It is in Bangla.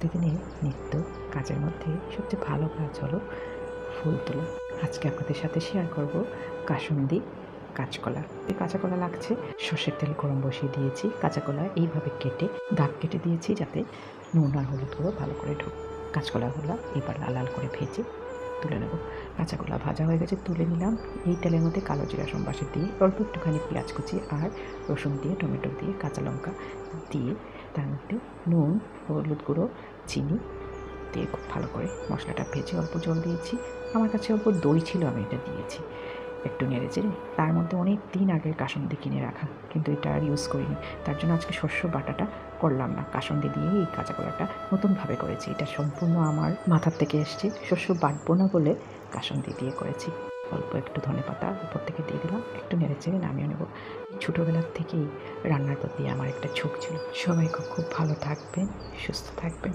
প্রতিদিনের নিত্য কাজের মধ্যে সবচেয়ে ভালো কাজ হলো ফুল তোলা। আজকে আপনাদের সাথে শেয়ার করব কাসুন্দি কাঁচকলা। এই কাঁচাকলা লাগছে, সর্ষের তেল গরম বসিয়ে দিয়েছি, কাঁচাকলা এইভাবে কেটে, দাগ কেটে দিয়েছি যাতে নুন আর হলুদ গুঁড়ো ভালো করে ঢুক। কাঁচকলাগুলো এবার লাল লাল করে ভেজে তুলে নেব। কাঁচাকলা ভাজা হয়ে গেছে, তুলে নিলাম। এই তেলের মধ্যে কালো জিরা সম্বাসে দিয়ে অল্প একটুখানি পেঁয়াজ কুচি আর রসুন দিয়ে, টমেটো দিয়ে কাঁচা লঙ্কা দিয়ে তার মধ্যে নুন, হলুদ গুঁড়ো, চিনি, দিয়ে খুব ভালো করে মশলাটা ভেজে অল্প জল দিয়েছি। আমার কাছে অল্প দই ছিল, আমি এটা দিয়েছি। একটু নেড়ে চেড়ে। তার মধ্যে অনেক দিন আগের কাসন্দি কিনে রাখা, কিন্তু এটা আর ইউজ করিনি। তার জন্য আজকে শস্য বাটাটা করলাম না। কাসন্দি দিয়ে এই কাঁচা কলাটা নতুনভাবে করেছি। এটা সম্পূর্ণ আমার মাথার থেকে এসছে। শস্য বাটবো না বলে কাসন্দি দিয়ে করেছি। অল্প একটু ধনে পাতা উপর থেকে দিয়ে দিলাম, একটু নেড়ে চেড়ে নামিয়ে নেব। ছোটোবেলার থেকেই রান্নার প্রতি আমার একটা ঝোঁক ছিল। সবাই খুব ভালো থাকবেন, সুস্থ থাকবেন।